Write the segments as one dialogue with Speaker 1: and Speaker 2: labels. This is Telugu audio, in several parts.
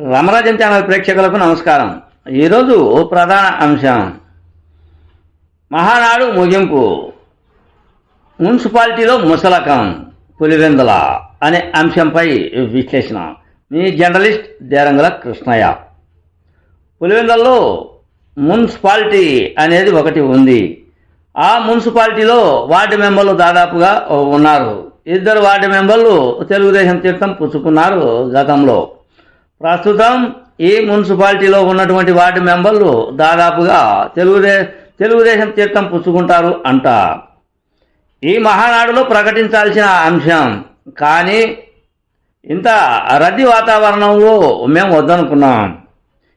Speaker 1: రామరాజన్ ఛానల్ ప్రేక్షకులకు నమస్కారం. ఈరోజు ప్రధాన అంశం. మహానాడు ముగింపు. మున్సిపాలిటీలో ముసలకం పులివెందుల అనే అంశంపై విశ్లేషణ. మీ జర్నలిస్ట్ దేరంగుల కృష్ణయ్య. పులివెందులలో మున్సిపాలిటీ అనేది ఒకటి ఉంది. ఆ మున్సిపాలిటీలో వార్డు మెంబర్లు దాదాపుగా ఉన్నారు. ఇద్దరు వార్డు మెంబర్లు తెలుగుదేశం తీర్థం పుచ్చుకున్నారు గతంలో. ప్రస్తుతం ఈ మున్సిపాలిటీలో ఉన్నటువంటి వార్డు మెంబర్లు దాదాపుగా తెలుగుదే తెలుగుదేశం తీర్థం పుచ్చుకుంటారు అంట. ఈ మహానాడులో ప్రకటించాల్సిన అంశం కానీ ఇంత రద్దీ వాతావరణంలో మేము వద్దనుకున్నాం.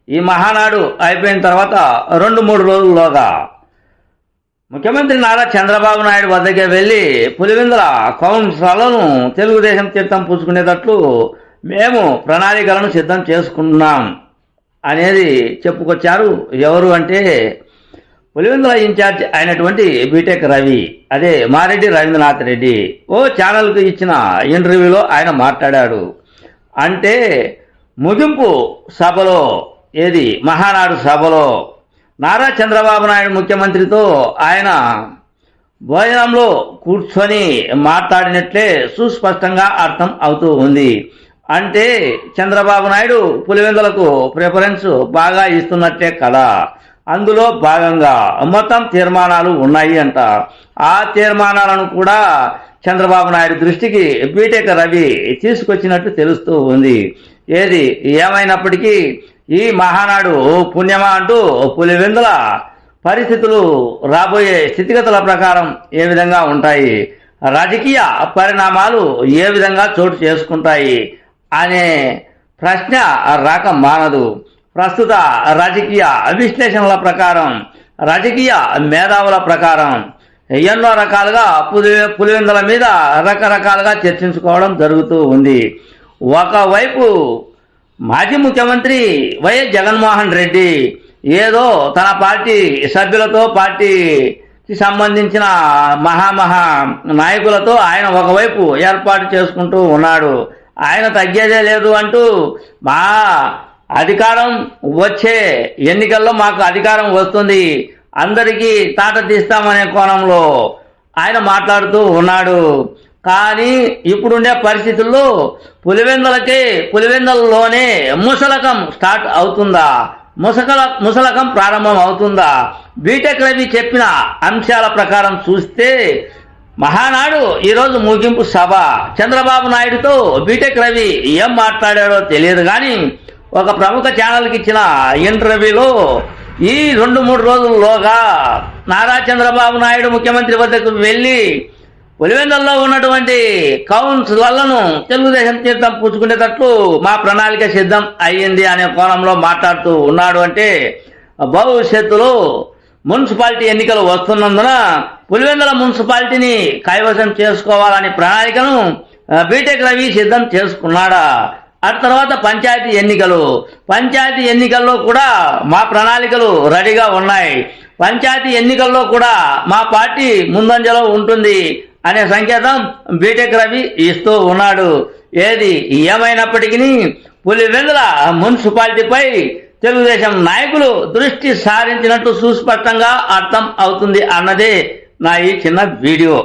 Speaker 1: ఈ మహానాడు అయిపోయిన తర్వాత రెండు మూడు రోజుల్లోగా ముఖ్యమంత్రి నారా చంద్రబాబు నాయుడు వద్దకే వెళ్ళి పులివెందుల కౌన్సిలను తెలుగుదేశం తీర్థం పుచ్చుకునేటట్లు మేము ప్రణాళికలను సిద్ధం చేసుకున్నాం అనేది చెప్పుకొచ్చారు. ఎవరు అంటే పులివెందుల ఇన్ఛార్జ్ అయినటువంటి బీటెక్ రవి అదే మారెడ్డి రవీంద్రనాథ్ రెడ్డి. ఓ ఛానల్కు ఇచ్చిన ఇంటర్వ్యూలో ఆయన మాట్లాడాడు. అంటే ముగింపు సభలో ఏది మహానాడు సభలో నారా చంద్రబాబు నాయుడు ముఖ్యమంత్రితో ఆయన భోజనంలో కూర్చొని మాట్లాడినట్లే సుస్పష్టంగా అర్థం అవుతూ ఉంది. అంటే చంద్రబాబు నాయుడు పులివెందులకు ప్రిఫరెన్స్ బాగా ఇస్తున్నట్టే కదా. అందులో భాగంగా మొత్తం తీర్మానాలు ఉన్నాయి అంట. ఆ తీర్మానాలను కూడా చంద్రబాబు నాయుడు దృష్టికి బీటెక్ రవి తీసుకొచ్చినట్టు తెలుస్తూ ఉంది. ఏది ఏమైనప్పటికీ ఈ మహానాడు పుణ్యమా అంటూ పులివెందుల పరిస్థితులు రాబోయే స్థితిగతుల ప్రకారం ఏ విధంగా ఉంటాయి? రాజకీయ పరిణామాలు ఏ విధంగా చోటు చేసుకుంటాయి? అనే ప్రశ్న రాక మానదు. ప్రస్తుత రాజకీయ విశ్లేషణల ప్రకారం రాజకీయ మేధావుల ప్రకారం ఎన్నో రకాలుగా పులి పులివెందుల మీద రకరకాలుగా చర్చించుకోవడం జరుగుతూ ఉంది. ఒకవైపు మాజీ ముఖ్యమంత్రి వైఎస్ జగన్మోహన్ రెడ్డి ఏదో తన పార్టీ సభ్యులతో పార్టీకి సంబంధించిన మహామహా నాయకులతో ఆయన ఒకవైపు ఏర్పాటు చేసుకుంటూ ఉన్నాడు. ఆయన తగ్గేదే లేదు అంటూ మా అధికారం వచ్చే ఎన్నికల్లో మాకు అధికారం వస్తుంది. అందరికీ తాట తీస్తామనే కోణంలో ఆయన మాట్లాడుతూ ఉన్నాడు. కానీ ఇప్పుడుండే పరిస్థితుల్లో పులివెందులకి పులివెందులలోనే ముసలకం స్టార్ట్ అవుతుందా? ముసకల ముసలకం ప్రారంభం అవుతుందా? బీటెక్ రవి చెప్పిన అంశాల ప్రకారం చూస్తే మహానాడు ఈరోజు ముగింపు సభ. చంద్రబాబు నాయుడుతో బీటెక్ రవి ఏం మాట్లాడాడో తెలియదు కానీ ఒక ప్రముఖ ఛానల్కి ఇచ్చిన ఇంటర్వ్యూలో ఈ రెండు మూడు రోజుల్లోగా నారా చంద్రబాబు నాయుడు ముఖ్యమంత్రి వద్దకు వెళ్ళి ఒలివెందల్లో ఉన్నటువంటి కౌన్సిలర్లను తెలుగుదేశం తీర్థం పుచ్చుకునేటట్లు మా ప్రణాళిక సిద్ధం అయ్యింది అనే కోణంలో మాట్లాడుతూ ఉన్నాడు అంటే భవిష్యత్తులో మున్సిపాలిటీ ఎన్నికలు వస్తున్నందున పులివెందుల మున్సిపాలిటీని కైవసం చేసుకోవాలని ప్రణాళికను బీటెక్ రవి సిద్ధం చేసుకున్నాడా? ఆ తర్వాత పంచాయతీ ఎన్నికలు. పంచాయతీ ఎన్నికల్లో కూడా మా ప్రణాళికలు రెడీగా ఉన్నాయి. పంచాయతీ ఎన్నికల్లో కూడా మా పార్టీ ముందంజలో ఉంటుంది అనే సంకేతం బీటెక్ రవి ఇస్తూ ఉన్నాడు. ఏది ఏమైనప్పటికీ పులివెందుల మున్సిపాలిటీపై తెలుగుదేశం నాయకులు దృష్టి సారించినట్లు సుస్పష్టంగా అర్థం అవుతుంది అన్నదే నా ఈ చిన్న వీడియో.